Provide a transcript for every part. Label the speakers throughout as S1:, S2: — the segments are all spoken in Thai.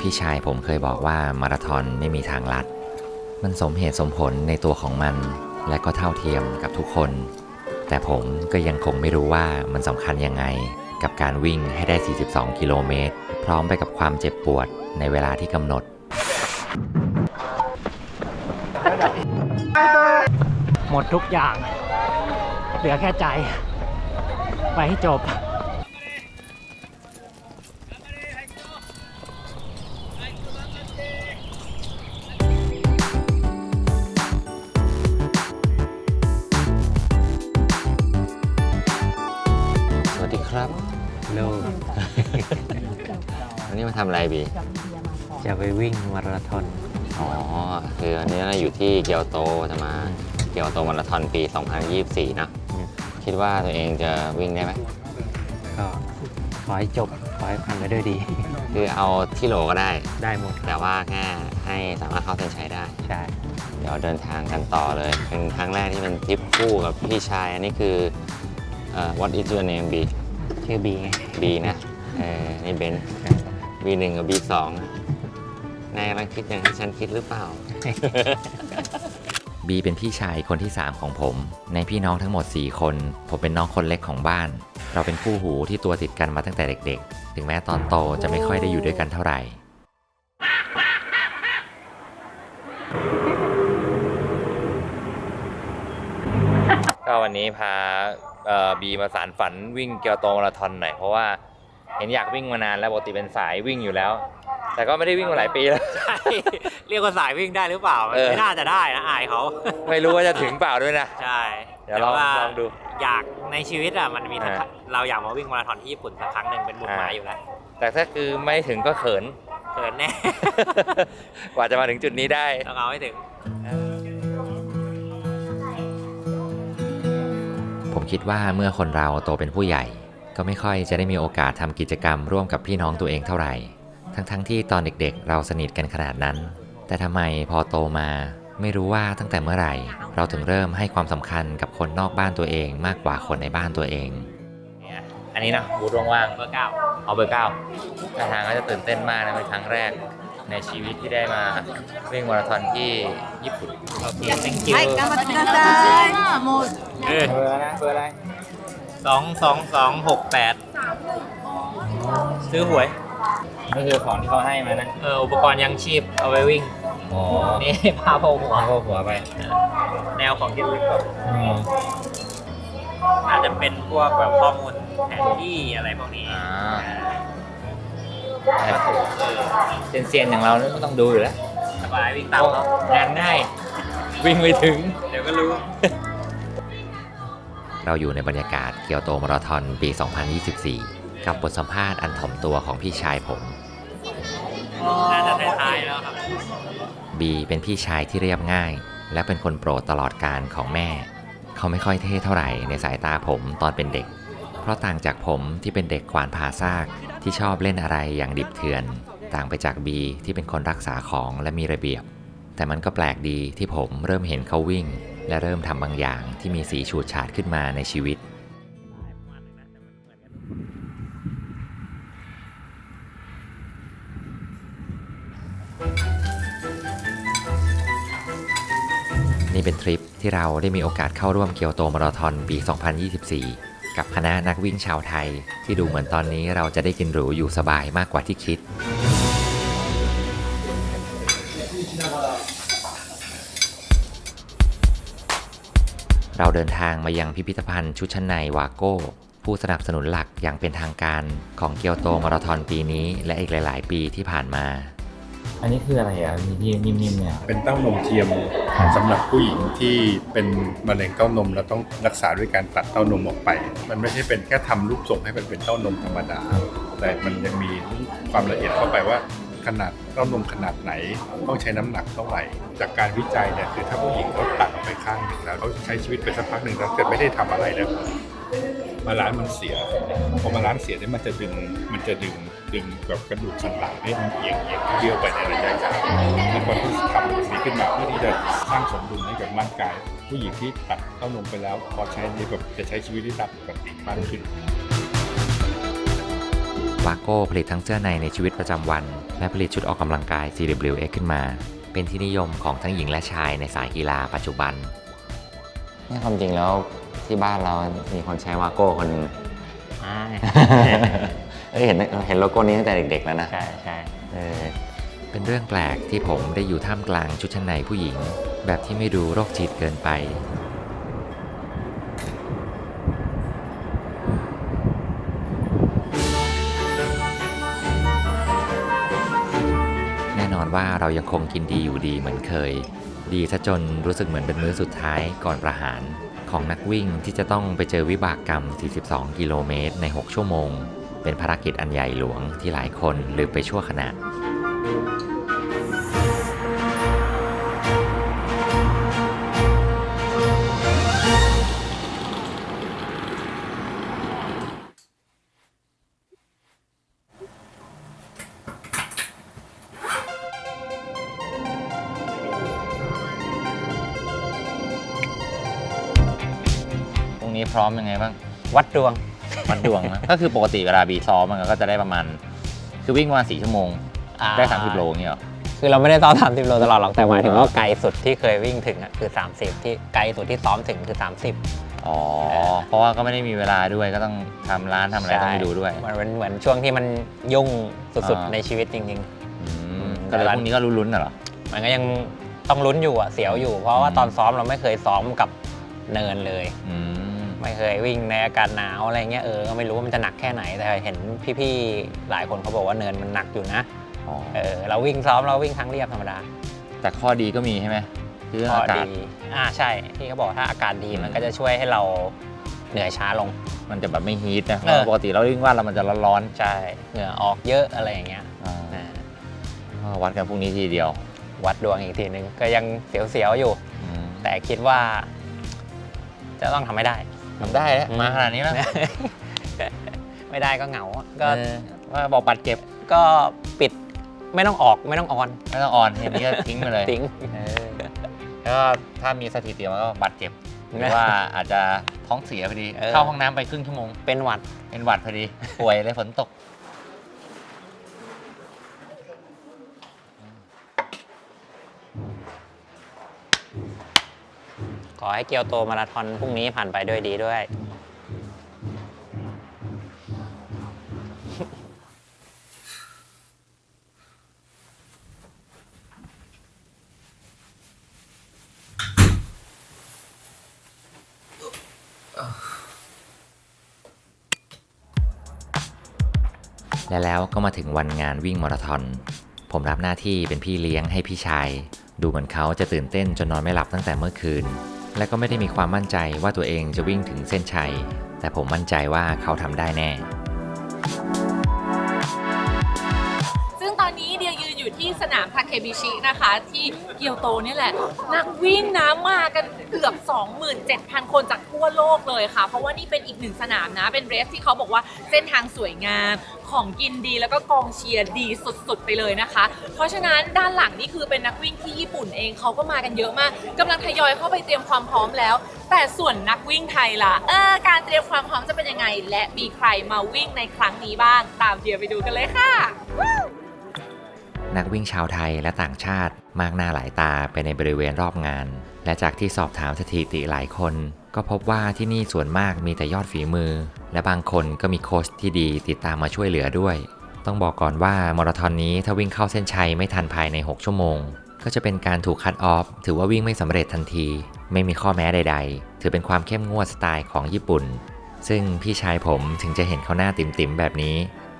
S1: พี่ชายผมเคยบอกว่ามาราธอนไม่มีทางลัด มันสมเหตุสมผลในตัวของมัน และก็เท่าเทียมกับทุกคน แต่ผมก็ยังคงไม่รู้ว่ามันสำคัญยังไง กับการวิ่งให้ได้ 42 กิโลเมตร พร้อมไปกับความเจ็บปวดในเวลาที่กำหนด
S2: หมดทุกอย่าง เหลือแค่ใจ ไปให้จบ ลูก
S1: วันนี้มาทำอะไรบี
S2: จะไปวิ่งมาราธอน
S1: อ๋อ คืออันนี้เราอยู่ที่เกียวโตจะมาเกียวโตมาราธอนปี 2024 นะ
S2: อืม
S1: คิดว่าตัวเองจะวิ่งได้ไหม
S2: ก็ขอให้จบ ขอให้ผ่านไปด้วยดี
S1: คือเอาที่โหลก็ได้
S2: ได้หมด
S1: แต่ว่าแค่ให้สามารถเข้าเส้นชัยได้
S2: ใช่
S1: เดี๋ยวเดินทางกันต่อเลย เป็นครั้งแรกที่เป็นทริปคู่กับพี่ชาย อันนี้คือเอ่อ what is your name B
S2: ชื่อบีไง
S1: B นะเออนี่เบน B หนึ่งกับ B สองนายกำลังคิดอย่างที่ฉันคิดหรือเปล่า บีเป็นพี่ชายคนที่ 3 ของผม ในพี่น้องทั้งหมด 4 คน ผมเป็นน้องคนเล็กของบ้าน เราเป็นคู่หูที่ตัวติดกันมาตั้งแต่เด็ก ๆ ถึงแม้ตอนโตจะไม่ค่อยได้อยู่ด้วยกันเท่าไหร่ ก็วันนี้พา บีมาสารฝันวิ่งเกียวโตมาราธอนหน่อยเพราะว่าเห็นอยากวิ่งมานานแล้วปกติเป็นสายวิ่งอยู่แล้ว แต่ก็ไม่ได้วิ่งมาหลายปีแล้ว
S2: ใช่เรียกว่าสายวิ่งได้หรือเปล่า
S1: เออ
S2: ไม่น่าจะได้นะอายเขา
S1: ไม่รู้ว่าจะถึงเปล่าด้วยนะ
S2: ใช่
S1: เดี๋ยวลอง
S2: แต่า
S1: ลองดู
S2: อยากในชีวิตอะมันมีสัก
S1: อ่า
S2: เราอยากมาวิ่งมาราธอนที่ญี่ปุ่นสักครั้งหนึ่งเป็นบุญหมาย
S1: อ่า
S2: อยู่แล้ว
S1: แต่ถ้าคือไม่ถึงก็เขิน
S2: เกินแน่
S1: กว่าจะมาถึงจุดนี้ได้
S2: ต้องเอาให้ถึง
S1: ผม คิดว่าเมื่อคนเราโตเป็นผู้ใหญ่ ก็ไม่ค่อยจะได้มีโอกาสทำกิจกรรมร่วมกับพี่น้องตัวเองเท่าไหร่ ทั้งๆที่ตอนเด็กๆ เราสนิทกันขนาดนั้น แต่ทำไมพอโตมา ไม่รู้ว่าตั้งแต่เมื่อไหร่ เราถึงเริ่มให้ความสำคัญกับคนนอกบ้านตัวเองมากกว่าคนในบ้านตัวเองอันนี้นะบูธว่างๆ
S2: เบอร์เก้า
S1: เอาเบอร์เก้าทาทางก็จะตื่นเต้นมากนะเป็นครั้งแรก ในชีวิตที่ได้มาวิ่งมาราธอนที่ญี่ปุ่น
S2: โอเค thank you
S3: はい、頑張ってください。もう
S2: เออ
S4: เบอร์อะไรนะเบอร์อะไร
S2: สองสองสองหกแปดซื้อหวย
S4: ก็คือของที่เขาให้มานะ
S2: เอออุปกรณ์ยังชีพเอาไว้วิ่ง
S4: อ๋อ
S2: นี่ พาโพกหัว
S4: เอาเข้าหัวไป
S2: แนวของที่ลึก
S4: อืม
S2: อาจจะเป็นพวกแบบข้อมูลแผนที่อะไรพวกนี้
S1: อ่า
S2: ก็ถูกเออ
S1: เซียนๆอย่างเรานี่ก็ต้องดูอยู่แล้ว
S2: สบายวิ่งตามเขา
S1: งานง่าย วิ่งไม่ถึง
S2: เดี๋ยวก็รู้
S1: เราอยู่ในบรรยากาศเกียวโตมาราธอนปี 2024 กับบทสัมภาษณ์อันถ่อมตัวของพี่ชายผม
S2: น่าจะท้ายๆแล้วครับ
S1: บีเป็นพี่ชายที่เรียบง่าย และเป็นคนโปรดตลอดการของแม่ เขาไม่ค่อยเท่เท่าไหร่ในสายตาผมตอนเป็นเด็กเพ ราะต่างจากผมที่เป็นเด็กขวานผ่าซากที่ชอบเล่นอะไรอย่างดิบเถื่อน ต่างไปจากบีที่เป็นคนรักษาของและมีระเบียบ แต่มันก็แปลกดีที่ผมเริ่มเห็นเขาวิ่ง และเริ่มทำบางอย่างที่มีสีฉูดฉาดขึ้นมาในชีวิตนี่เป็นทริปที่เราได้มีโอกาสเข้าร่วมเกียวโตมาราธอนปี 2024 กับคณะนักวิ่งชาวไทย ที่ดูเหมือนตอนนี้เราจะได้กินหรูอยู่สบายมากกว่าที่คิด เราเดินทางมายังพิพิธภัณฑ์ชุดชั้นในวาโก้ ผู้สนับสนุนหลักอย่างเป็นทางการของเกียวโตมาราธอนปีนี้ และอีกหลาย ๆ ปีที่ผ่านมา
S4: อันนี้คืออะไรอะมีที่นิ่มๆเนี่ย
S5: เป็นเต้านมเทียม สำหรับผู้หญิงที่เป็นมะเร็งเต้านมแล้วต้องรักษาด้วยการตัดเต้านมออกไป มันไม่ใช่เป็นแค่ทำรูปทรงให้มันเป็นเต้านมธรรมดา แต่มันยังมีความละเอียดเข้าไปว่าขนาดเต้านมขนาดไหนต้องใช้น้ำหนักเท่าไหร่ จากการวิจัยเนี่ยคือถ้าผู้หญิงเขาตัดออกไปข้างหนึ่งแล้วเขาใช้ชีวิตไปสักพักหนึ่งแล้วเกิดไม่ได้ทำอะไรแล้ว มาล้านมันเสีย พอมาล้านเสียเนี่ยมันจะดึงมันจะดึงดึงแบบกระดูกสันหลังให้มันเอียงเอียงเบี้ยวไปในระยะยาวมีคนที่ทำแบบนี้ขึ้นมาเพื่อที่จะสร้างสมดุลให้กับร่างกาย ผู้หญิงที่ตัดเต้านมไปแล้ว พอใช้นี้แบบจะใช้ชีวิตได้ตามปกติมากขึ้น
S1: วาโก้ผลิตทั้งเสื้อในในชีวิตประจำวัน และผลิตชุดออกกำลังกาย CWX ขึ้นมา เป็นที่นิยมของทั้งหญิงและชายในสายกีฬาปัจจุบัน นี่ความจริงแล้วที่บ้านเรามีคนใช้วาโก้คนหนึง
S2: อ่า
S1: เอ้ยเห็นเห็นโลโก้นี้ตั้งแต่เด็กๆแล้วนะ
S2: ใช่ใช่
S1: เออเป็นเรื่องแปลกที่ผมได้อยู่ท่ามกลางชุดชั้นในผู้หญิง แบบที่ไม่ดูโรคจิตเกินไปแน่นอนว่าเรายังคงกินดีอยู่ดีเหมือนเคยดีซะจนรู้สึกเหมือนเป็นมื้อสุดท้ายก่อนประหารของนักวิ่งที่จะต้องไปเจอวิบากกรรม 42 กิโลเมตรใน 6 ชั่วโมง เป็นภารกิจอันใหญ่หลวงที่หลายคนลืมไปชั่วขณะ
S2: วัดดวง
S4: วัดดวงนะ ก็คือปกติเวลาบีซ้อมมันก็จะได้ประมาณ คือวิ่งประมาณสี่ชั่วโมงได้ 30โลอย่างเงี้ยเหรอ
S2: คือเราไม่ได้ซ้อม30โลตลอดหรอกแต่หมายถึงว่าไกลสุดที่เคยวิ่งถึงอะคือ 30 ที่ไกลสุดที่ซ้อมถึงคือ 30
S4: อ๋อ เพราะว่าก็ไม่ได้มีเวลาด้วยก็ต้องทำร้านทำอะไรต้องไปดูด้วย
S2: มันเป็นเหมือนช่วงที่มันยุ่งสุด
S4: อ่า
S2: ๆในชีวิตจริง
S4: อืมก็เลยพรุ่งนี้ก็ลุ้นๆน่ะเหรอ
S2: ๆ มันก็ยังต้องลุ้นอยู่อะเสียวอยู่ เพราะว่า
S4: อืม
S2: ตอนซ้อมเราไม่เคยซ้อมกับเนินเลย
S4: อืม
S2: ไม่เคยวิ่งในอากาศหนาวอะไรเงี้ยเออก็ไม่รู้ว่ามันจะหนักแค่ไหนแต่เห็นพี่ๆหลายคนเขาบอกว่าเนินมันหนักอยู่นะ
S4: อ๋อ
S2: เออเราวิ่งซ้อมเราวิ่งทางเรียบธรรมดา
S4: แต่ข้อดีก็มีใช่ไหมคือเรื่อง
S2: ข้อ
S4: อากาศ
S2: ดีอ่าใช่ที่เขาบอกถ้าอากาศดี
S4: อืม
S2: มันก็จะช่วยให้เราเหนื่อยช้าลง
S4: มันจะแบบไม่ฮีทนะเพ
S2: เออ
S4: ราะปกติเราวิ่งว่านเรามันจะร้อน
S2: ใช่เหงื่อออกเยอะอะไรอย่างเงี้ย
S4: ๆอ่า
S2: อ่า
S4: ก็วัดกันพรุ่งนี้ทีเดียว
S2: วัดดวงอีกทีนึงก็ยังเสียวๆอยู่
S4: อืม
S2: แต่คิดว่า จะต้องทำไม่ได้
S4: ทำได้แล้วมาขนาดนี้แล้ว
S2: ไม่ได้ก็เหงาอะก็
S4: เออ ว่าบอกบัตรเก็บ
S2: ก็ปิดไม่ต้องออกไม่ต้องออน
S4: ไม่ต้องออนทีนี้ก็ทิ้งไปเลย
S2: ทิ้ง
S4: เออแล้วก็ถ้ามีสถิติมันก็บัตรเจ็บหรือว่าอาจจะท้องเสียพอดี
S2: เออ
S4: เข้าห้องน้ำไปครึ่งชั่วโมง
S2: เป็นหวัด
S4: เป็นหวัดพอดีป่วยเลยฝนตก
S2: ขอให้เกียวโตมาราธอนพรุ่งนี้ผ่านไปด้วยดีด้วย
S1: และแล้วก็มาถึงวันงานวิ่งมาราธอน ผมรับหน้าที่เป็นพี่เลี้ยงให้พี่ชาย ดูเหมือนเขาจะตื่นเต้นจนนอนไม่หลับตั้งแต่เมื่อคืน และก็ไม่ได้มีความมั่นใจว่าตัวเองจะวิ่งถึงเส้นชัย แต่ผมมั่นใจว่าเขาทำได้แน่
S3: ที่สนามทาเคบิชินะคะ ที่เกียวโตนี่แหละ นักวิ่งน้ำมากันเกือบ 27,000 คนจากทั่วโลกเลยค่ะ เพราะว่านี่เป็นอีกหนึ่งสนามนะ เป็นเรสที่เขาบอกว่าเส้นทางสวยงามของกินดีแล้วก็กองเชียร์ดีสุดๆ ไปเลยนะคะ เพราะฉะนั้นด้านหลังนี่คือเป็นนักวิ่งที่ญี่ปุ่นเองเขาก็มากันเยอะมากกำลังทยอยเข้าไปเตรียมความพร้อมแล้ว แต่ส่วนนักวิ่งไทยล่ะเออการเตรียมความพร้อมจะเป็นยังไง และมีใครมาวิ่งในครั้งนี้บ้าง ตามเดียไปดูกันเลยค่ะ
S1: นักวิ่งชาวไทยและต่างชาติ มากหน้าหลายตาไปในบริเวณรอบงาน และจากที่สอบถามสถิติหลายคน ก็พบว่าที่นี่ส่วนมากมีแต่ยอดฝีมือ และบางคนก็มีโค้ชที่ดีติดตามมาช่วยเหลือด้วย ต้องบอกก่อนว่ามาราธอนนี้ถ้าวิ่งเข้าเส้นชัยไม่ทันภายใน 6 ชั่วโมง ก็จะเป็นการถูกคัดออฟถือว่าวิ่งไม่สำเร็จทันที ไม่มีข้อแม้ใด ๆ ถือเป็นความเข้มงวดสไตล์ของญี่ปุ่น ซึ่งพี่ชายผมถึงจะเห็นเขาหน้าติ่มๆแบบนี้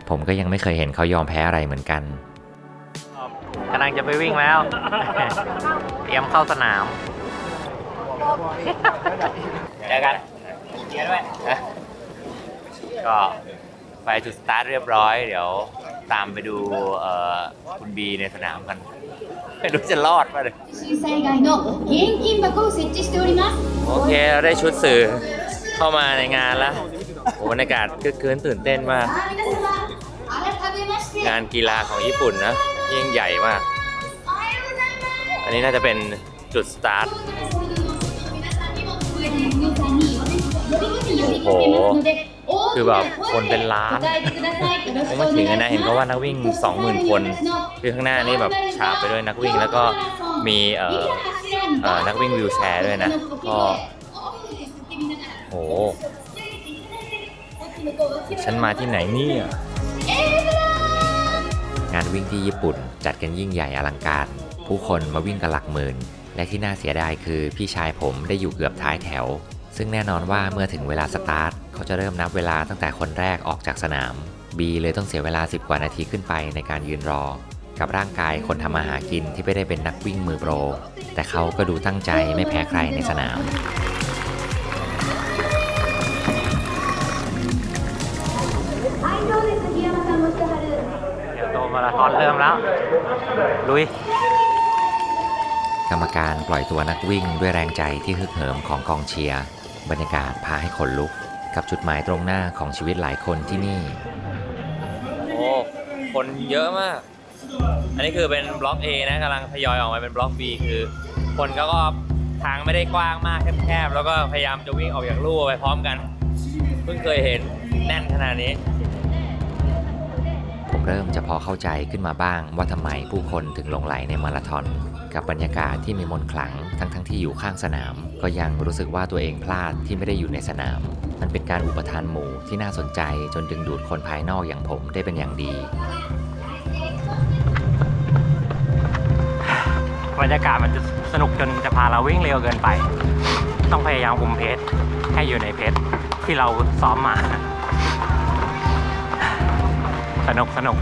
S1: ผมก็ยังไม่เคยเห็นเขายอมแพ้อะไรเหมือนกัน
S2: กำลังจะไปวิ่งแล้ว เตรียมเข้าสนาม เจอกันเียร์ด้วย
S4: ก็ไปจุดสตาร์ทเรียบร้อย เดี๋ยวตามไปดูคุณบีในสนามกัน ไม่รู้จะรอดป่ะเลยโอเคเราได้ชุดสื่อเข้ามาในงานแล้วโอ้บรรยากาศก็เกินตื่นเต้นมาก งานกีฬาของญี่ปุ่นนะ ยิ่งใหญ่มาก อันนี้น่าจะเป็นจุดสตาร์ท
S6: โอ้โห
S4: คือแบบคนเป็นล้านผมม่ถึงนะเห็นก็ว่านักวิ่ง 20,000 คน คือข้างหน้านี่แบบฉาบไปด้วยนักวิ่งแล้วก็มีเอ่อเอ่อนักวิ่งวิวแชร์ด้วยนะ ก็ โอ้โห ฉันมาที่ไหนเนี่ย
S1: วิ่งที่ญี่ปุ่น จัดกันยิ่งใหญ่อลังการ ผู้คนมาวิ่งกันหลักหมื่น และที่น่าเสียดายคือพี่ชายผมได้อยู่เกือบท้ายแถว ซึ่งแน่นอนว่าเมื่อถึงเวลาสตาร์ทเขาจะเริ่มนับเวลาตั้งแต่คนแรกออกจากสนาม บีเลยต้องเสียเวลา 10 กว่านาทีขึ้นไปในการยืนรอ กับร่างกายคนทำมาหากินที่ไม่ได้เป็นนักวิ่งมือโปร แต่เขาก็ดูตั้งใจไม่แพ้ใครในสนาม
S7: เริ่มแล้ว ลุย
S1: กรรมการปล่อยตัวนักวิ่งด้วยแรงใจที่ฮึกเหิมของกองเชียร์ บรรยากาศพาให้ขนลุก กับจุดหมายตรงหน้าของชีวิตหลายคนที่นี่
S4: โอ้ คนเยอะมาก อันนี้คือเป็นบล็อก A นะกำลังทยอยออกมาเป็นบล็อก B คือ คนก็ก็ทางไม่ได้กว้างมากแคบๆ แล้วก็พยายามจะวิ่งออกจากลู่ไปพร้อมกัน เพิ่งเคยเห็นแน่นขนาดนี้
S1: ผม เริ่มจะพอเข้าใจขึ้นมาบ้าง ว่าทำไมผู้คนถึงหลงไหลในมาราธอนกับบรรยากาศที่มีมนต์ขลังทั้งๆทที่อยู่ข้างสนาม ก็ยังรู้สึกว่าตัวเองพลาดที่ไม่ได้อยู่ในสนาม มันเป็นการอุปทานหมู่ที่น่าสนใจจนดึงดูดคนภายนอกอย่างผมได้เป็นอย่างดี
S7: บรรยากาศมันจะสนุกจนจะพาเราวิ่งเร็วเกินไป ต้องพยายามคุมเพจให้อยู่ในเพจที่เราซ้อมมา สนุกสนุก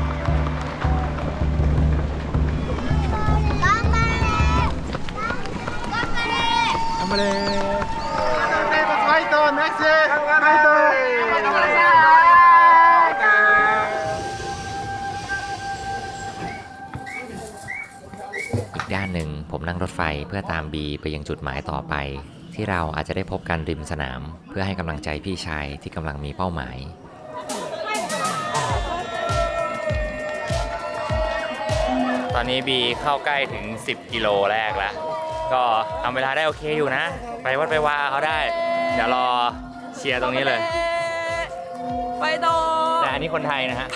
S1: อีกด้านหนึ่งผมนั่งรถไฟเพื่อตามบีไปยังจุดหมายต่อไป ที่เราอาจจะได้พบกันริมสนาม เพื่อให้กำลังใจพี่ชายที่กำลังมีเป้าหมาย
S4: ตอนนี้บีเข้าใกล้ถึง 10 กิโลแรกแล้ว ก็ทำเวลาได้โอเคอยู่นะ ไปวัดไปวาเขาได้ เดี๋ยวรอเชียร์ตรงนี้เลย
S8: ไปต่อ
S4: แต่อันนี้คนไทยนะฮะ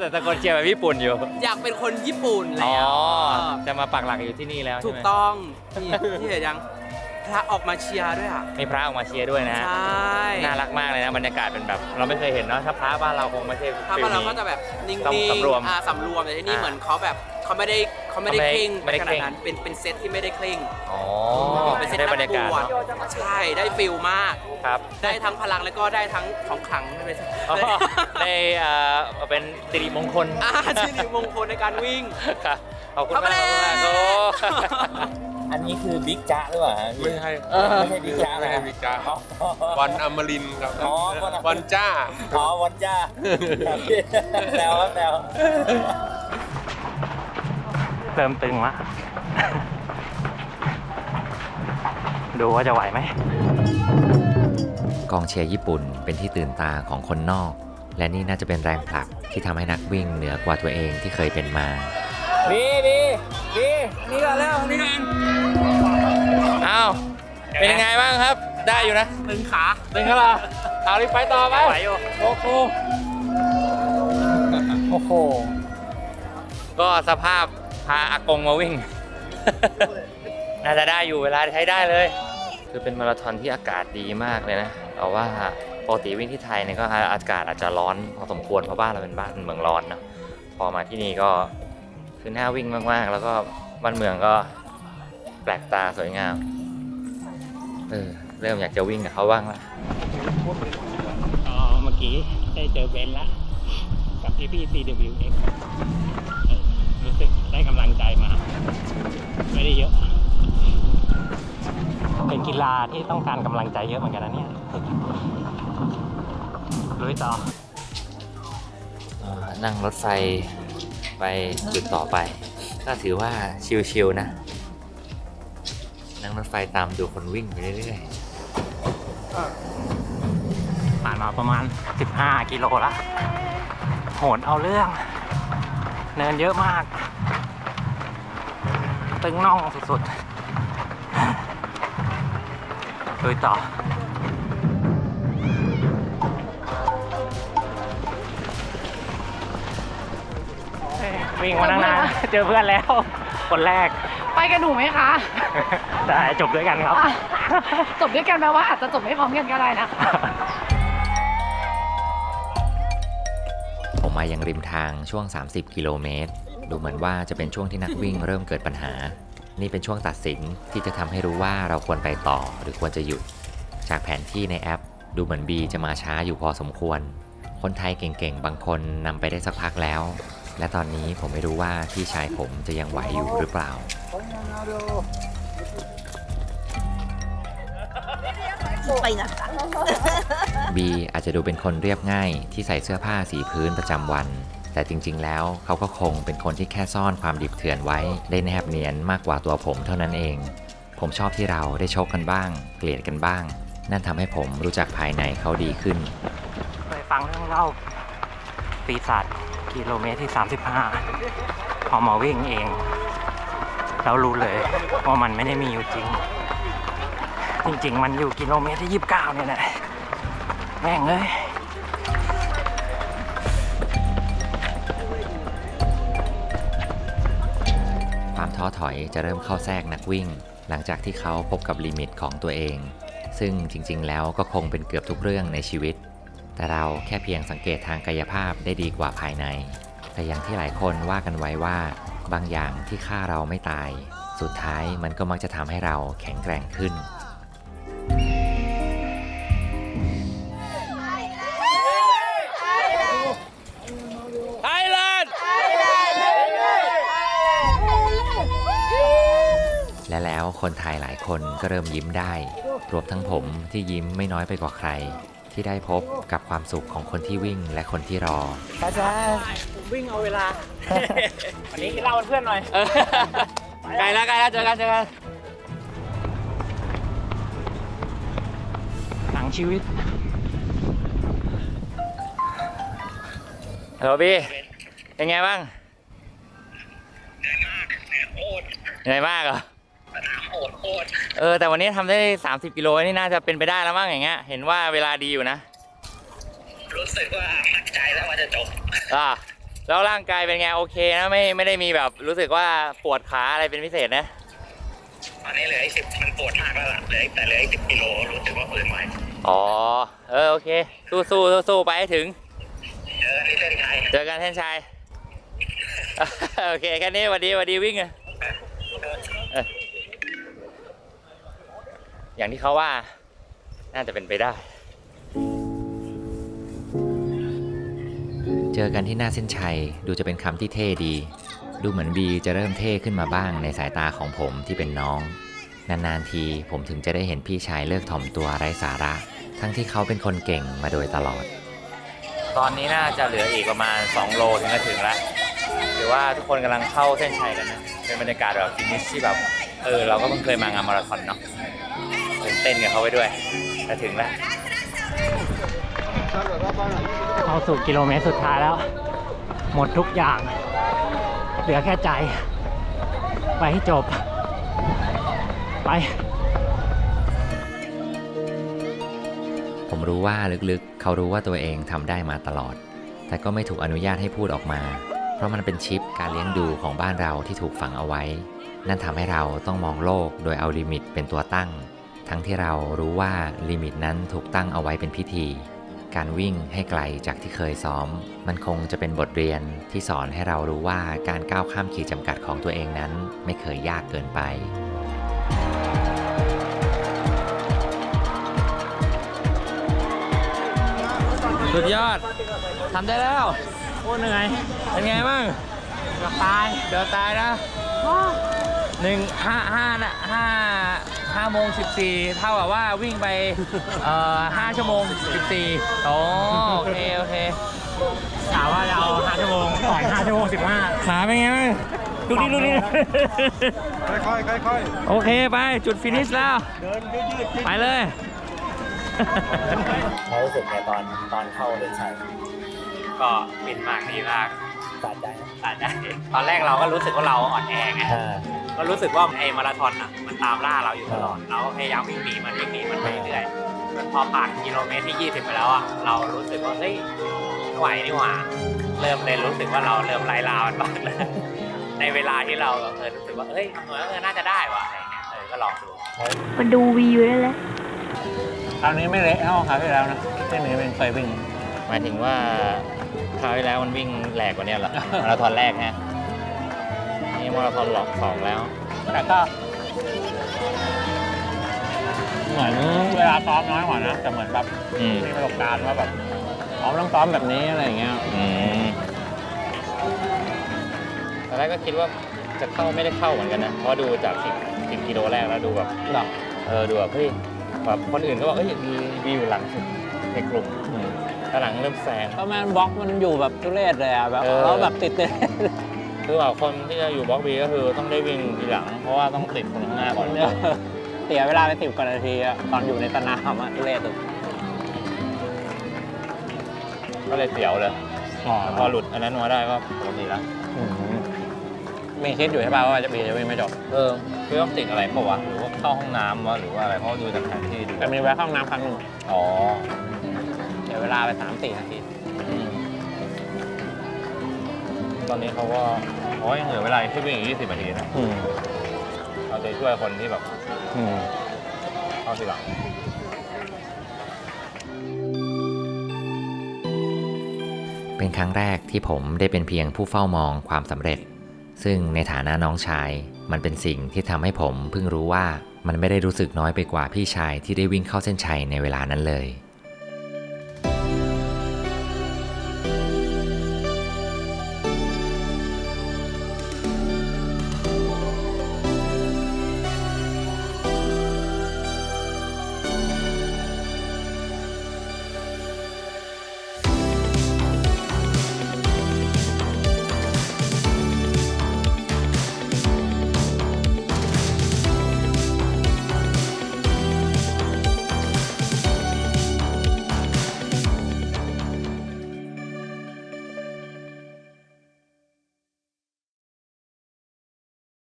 S4: แต่ตะโกนเชียร์แบบญี่ปุ่นอยู่
S8: อยากเป็นคนญี่ปุ่น
S4: อ๋
S8: แล้
S4: อ
S8: ว
S4: จะมาปักหลักอยู่ที่นี่แล้ว
S8: ถู
S4: ใช่
S8: ก
S4: ไหม
S8: ต้องนี่ที่เห็นยัง พระออกมาเชียร์ด้วยอะ
S4: มีพระออกมาเชียร์ด้วยนะ
S8: ใช
S4: ฮะ่น่ารักมากเลยนะบรรยากาศเป็นแบบเราไม่เคยเห็นเนาะถ้าพระบ้านเราคงไม่ใช่
S8: ถ้า
S4: ฟิล
S8: บ้านเรา
S4: นี้
S8: ก็จะแบบนิ่ง
S4: ต้อง
S8: ๆ
S4: สำรวม
S8: อ่าสำรวมแต่ที่นี่
S4: อ่า
S8: เหมือนเขาแบบเขาไม่ได้เขาไม่ได้
S4: เขาไม่
S8: เคร่ง
S4: ไม่ได้
S8: ข
S4: เค
S8: นา
S4: ร่
S8: ด
S4: ง
S8: นั้นเป็นเป็นเซตที่ไม่ได้เคร่ง
S4: อ๋อ
S8: เป็นเซต
S4: ได้
S8: นั
S4: บรรยากาศ
S8: บวช
S4: เนาะ
S8: ใช่ได้ฟิลมาก
S4: ครับ
S8: ได้ทั้งพลังแล้วก็ได้ทั้งของขลังไม่ใช่
S4: อ๋อได้เอ่อเป็นสิริมงคล
S8: อ่าสิริมงคลในการวิ่ง
S4: ครับขอบคุณ
S8: เข้ามา
S4: ก
S8: มา
S4: ขอบคุณมาก
S8: แล้
S4: โอ้
S8: ว
S4: อันนี้คือบิ๊กจ๊ะหรือเปล่าฮะ
S9: ไม่ใช่
S4: ไม่ใช่บิ๊กจ๊ะ
S9: ไม่
S4: นะ
S9: ใช่บิ๊กจ้าวันอมรินทร์ครับ
S4: อ๋อวันอมรินทร์
S9: วันจ้า
S4: อ๋อวันจ้าครับแซวครับแซว
S7: เริ่มตึงละ ดูว่าจะไหวไหม
S1: กองเชียร์ญี่ปุ่นเป็นที่ตื่นตาของคนนอก และนี่น่าจะเป็นแรงผลักที่ทำให้นักวิ่งเหนือกว่าตัวเองที่เคยเป็นมา
S4: บีบีบีนี่ก่อนแล้วนี่ก่อน อ้าวเป็นยังไงบ้างครับ ได้อยู่นะ
S8: ตึงขา
S4: ตึงแล้วเหรอเอารีบไปต่อไป
S7: ไหวอยู่
S4: โอ้โห
S7: โอ้โห
S4: ก็สภาพพาอากงมาวิ่ง น่าจะได้อยู่เวลาใช้ได้เลย คือเป็นมาราธอนที่อากาศดีมากเลยนะแต่ว่าปกติวิ่งที่ไทยเนี่ยก็อากาศอาจจะร้อนพอสมควรเพราะบ้านเราเป็นบ้านเมืองร้อนเนอะพอมาที่นี่ก็คือน่าวิ่งมากๆ แล้วก็บ้านเมืองก็แปลกตาสวยงาม เออเริ่มอยากจะวิ่งกับเขาบ้างละ
S7: อ๋อเมื่อกี้ได้เจอเบนซ์ละกับพี่พี่ CWX เออรู้สึกได้กำลังใจมา ไม่ได้เยอะ เป็นกีฬาที่ต้องการกำลังใจเยอะเหมือนกันนะเนี่ยลุยต่อ
S1: เอ่อนั่งรถไฟไปจุดต่อไป ก็ถือว่าชิลๆนะ นั่งรถไฟตามดูคนวิ่งไปเรื่อยๆ
S7: ผ่านมาประมาณ 15 กิโลละโหนเอาเรื่อง เนินเยอะมาก ตึงน่องสุดๆลุยต่อ
S2: วิ่งมาตั้งนานเจอเพื่อนแล้ว คนแรก
S3: ไปกันหนูไหมคะ
S2: ได้จบด้วยกันครับ
S3: อะจบด้วยกันแปลว่าอาจจะจบไม่พร้อมกันก็ได้นะคะ
S1: ผมมายังริมทางช่วง 30 กิโลเมตร ดูเหมือนว่าจะเป็นช่วงที่นักวิ่งเริ่มเกิดปัญหา นี่เป็นช่วงตัดสินที่จะทำให้รู้ว่าเราควรไปต่อหรือควรจะหยุด จากแผนที่ในแอป ดูเหมือนบีจะมาช้าอยู่พอสมควร คนไทยเก่งๆ บางคนนำไปได้สักพักแล้ว และตอนนี้ผมไม่รู้ว่าพี่ชายผมจะยังไหวอยู่หรือเปล่า บีอาจจะดูเป็นคนเรียบง่ายที่ใส่เสื้อผ้าสีพื้นประจำวัน แต่จริงๆแล้วเขาก็คงเป็นคนที่แค่ซ่อนความดิบเถื่อนไว้ ได้แนบเนียนมากกว่าตัวผมเท่านั้นเอง ผมชอบที่เราได้ชกกันบ้าง เกลียดกันบ้าง นั่นทำให้ผมรู้จักภายในเขาดีขึ้น
S2: ไปฟังเรื่องเล่าปีศาจกิโลเมตรที่ 35 พอมาวิ่งเอง แล้วรู้เลยว่ามันไม่ได้มีอยู่จริง จริงๆ มันอยู่กิโลเมตรที่ 29 เนี่ยแหละแม่งเลย
S1: ความท้อถอยจะเริ่มเข้าแทรกนักวิ่ง หลังจากที่เขาพบกับลิมิตของตัวเอง ซึ่งจริงๆ แล้วก็คงเป็นเกือบทุกเรื่องในชีวิต แต่เราแค่เพียงสังเกตทางกายภาพได้ดีกว่าภายใน แต่อย่างที่หลายคนว่ากันไว้ว่า บางอย่างที่ฆ่าเราไม่ตาย สุดท้ายมันก็มักจะทำให้เราแข็งแกร่งขึ้น คนไทยหลายคนก็เริ่มยิ้มได้ รวมทั้งผมที่ยิ้มไม่น้อยไปกว่าใคร ที่ได้พบกับความสุขของคนที่วิ่งและคนที่รอ
S2: ผมวิ่งเอาเวลา วันนี้กินเหล้าเป็นเพื่อนหน่อย
S4: ไกลแล้วไกลแล้วเจอกันเจอกัน
S2: หนังชีวิต
S4: ฮัลโหลพี่เป็นไงบ้างเหนื่อยมากเหรอ เออแต่วันนี้ทำได้ 30 กิโลนี่น่าจะเป็นไปได้แล้วมั้งอย่างเงี้ย เห็นว่าเวลาดีอยู่นะ
S10: รู้สึกว่ามั่นใจแล้วว่าจะจบ
S4: อ่าแล้วร่างกายเป็นไงโอเคนะไม่ไม่ได้มีแบบรู้สึกว่าปวดขาอะไรเป็นพิเศษนะ
S10: ตอนนี้เหลืออีกสิบมันปวดมากแล้วล่ะเหลืออีกแต่เหลืออีกสิบกิโลรู้สึกว่าฝืนไหว
S4: อ๋อเออโอเค สู้สู้สู้สู้ไปให้ถึง
S10: เจอที่เส้นชัย
S4: เจอกันเส้นชัยโอเคแค่นี้หวันดีหวันดีวิ่งอะเอออย่างที่เขาว่า น่าจะเป็นไปได้
S1: เจอกันที่หน้าเส้นชัย ดูจะเป็นคำที่เท่ดี ดูเหมือนบีจะเริ่มเท่ขึ้นมาบ้างในสายตาของผมที่เป็นน้อง นานๆทีผมถึงจะได้เห็นพี่ชายเลิกถ่อมตัวไร้สาระ ทั้งที่เขาเป็นคนเก่งมาโดยตลอด
S4: ตอนนี้น่าจะเหลืออีกประมาณ 2 โลถึงจะถึงแล้วหรือว่าทุกคนกำลังเข้าเส้นชัยกันนะเป็นบรรยากาศแบบฟินิชที่แบบเออเราก็เพิ่งเคยมางานมาราธอนเนาะ ตื่นเต้นกับเขาไปด้วยจะถึงแล้ว
S2: เข้าสู่กิโลเมตรสุดท้ายแล้ว หมดทุกอย่าง เหลือแค่ใจ ไปให้จบ ไป
S1: ผมรู้ว่าลึกๆ เขารู้ว่าตัวเองทำได้มาตลอด แต่ก็ไม่ถูกอนุญาตให้พูดออกมา เพราะมันเป็นชิปการเลี้ยงดูของบ้านเราที่ถูกฝังเอาไว้ นั่นทำให้เราต้องมองโลกโดยเอาลิมิตเป็นตัวตั้ง ทั้งที่เรารู้ว่าลิมิตนั้นถูกตั้งเอาไว้เป็นพิธี การวิ่งให้ไกลจากที่เคยซ้อม มันคงจะเป็นบทเรียนที่สอนให้เรารู้ว่าการก้าวข้ามขีดจำกัดของตัวเองนั้นไม่เคยยากเกินไป
S4: สุดยอด ทำได้แล้ว
S2: โอ้เหนื่อย
S4: เป็นไงบ้าง
S2: เกือบตาย
S4: เดี๋ยวตายนะ หนึ่งห้าห้านะห้าห้าโมงสิบสี่เท่ากับว่าวิ่งไปเอ่อห้าชั่วโมงสิบสี่โอโอเคโอเค
S2: กะว่าจะเอา5ชั่วโมงก่อน5ชั่วโมง15
S4: ขาเป็นไงบ้างดูดิดูดิ
S5: ค่อยๆค่อย
S4: โอเคไปจุดฟินิชแล้วไปเลย
S2: เขารู้สึกไงตอนตอนเข้าเส้นชัย
S11: ก็ฟินมากดีมาก
S2: สะใจ
S11: สะใจตอนแรกเราก็รู้สึกว่าเราอ่อนแอไง ก็รู้สึกว่าไอ้มาราธอนอะมันตามล่าเราอยู่ตลอดเราก็พยายามวิ่งหนีมันวิ่งหนีมันไปเรื่อยๆจนพอผ่านกิโลเมตรที่ 20 ไปแล้วอะเรารู้สึกว่าเฮ้ยไม่ไหวนี่หว่า
S2: เริ่มเลยรู้สึกว่าเราเริ่มไล่ลามันบ้างแล้วในเวลาที่เราแบบเออรู้สึกว่าเอ้ยเออน่าจะได้ว่ะอะไรเงี้ยเออก็ลองดู
S12: มาดูวิวได้แล้ว
S2: คราวนี้ไม่เละเท่าคราวที่แล้วนะที่นี้เป็นเคยวิ่ง
S4: หมายถึงว่าคราวที่แล้วมันวิ่งแหลกกว่านี้เหรอมาราธอนแรกฮะ นี่มาราธอนหลอกสองแล้ว
S2: แต่ก็ เหมือนเวลาซ้อมน้อยกว่านะแต่เหมือนแบบ
S4: อืม
S2: มีประสบการณ์ว่าแบบซ้อมต้องซ้อมแบบนี้อะไรอย่างเงี้ย
S4: อืมตอนแรกก็คิดว่าจะเข้าไม่ได้เข้าเหมือนกันนะเพราะดูจากสิบสิบกิโลแรกแล้วดูแบบ
S2: หรอ
S4: เออดูแบบเฮ้ยแบบคนอื่นก็บอกเอ้ยดีดีอยู่หลังสุดในกลุ่มตอนหลังเริ่มแซง
S2: ก็แมนบล็อกมันอยู่แบบทุเรศเลยอะแบบ
S4: เออ
S2: แล้วแบบติดเลย
S4: คือแบบคนที่จะอยู่บล็อกบีก็คือต้องได้วิ่งทีหลัง เพราะว่าต้องติดคนข้างหน้าก่อน
S2: เสียเวลาไปสิบกว่านาทีอะตอนอยู่ในสนามอะทุเรศสุด
S4: ก็เลยเสียวเลยแต่พอหลุดอันนั้นมาได้ก็ปกติแล้ว
S2: อืมมีคิดอยู่ใช่ป่ะว่าจะมีจะวิ่งไม่จบ
S4: เออคือต้องติดอะไรเปล่าวะหรือว่าเข้าห้องน้ำวะหรือว่าอะไรเพราะดูจากแผนที่ดู
S2: แต่มีแวะเข้าห้องน้ำครั้งหนึ่ง
S4: อ๋อ
S2: เสียเวลาไปสามสี่นาที
S4: อืมตอนนี้เขาก็ โอ้ยยังเหลือเวลาอีกที่วิ่งอีก20นาทีนะ
S2: อืม
S4: เอาใจช่วยคนที่แบบ
S2: อืม
S4: เข้าทีหลัง
S1: เป็นครั้งแรกที่ผมได้เป็นเพียงผู้เฝ้ามองความสำเร็จ ซึ่งในฐานะน้องชาย มันเป็นสิ่งที่ทำให้ผมเพิ่งรู้ว่ามันไม่ได้รู้สึกน้อยไปกว่าพี่ชายที่ได้วิ่งเข้าเส้นชัยในเวลานั้นเลย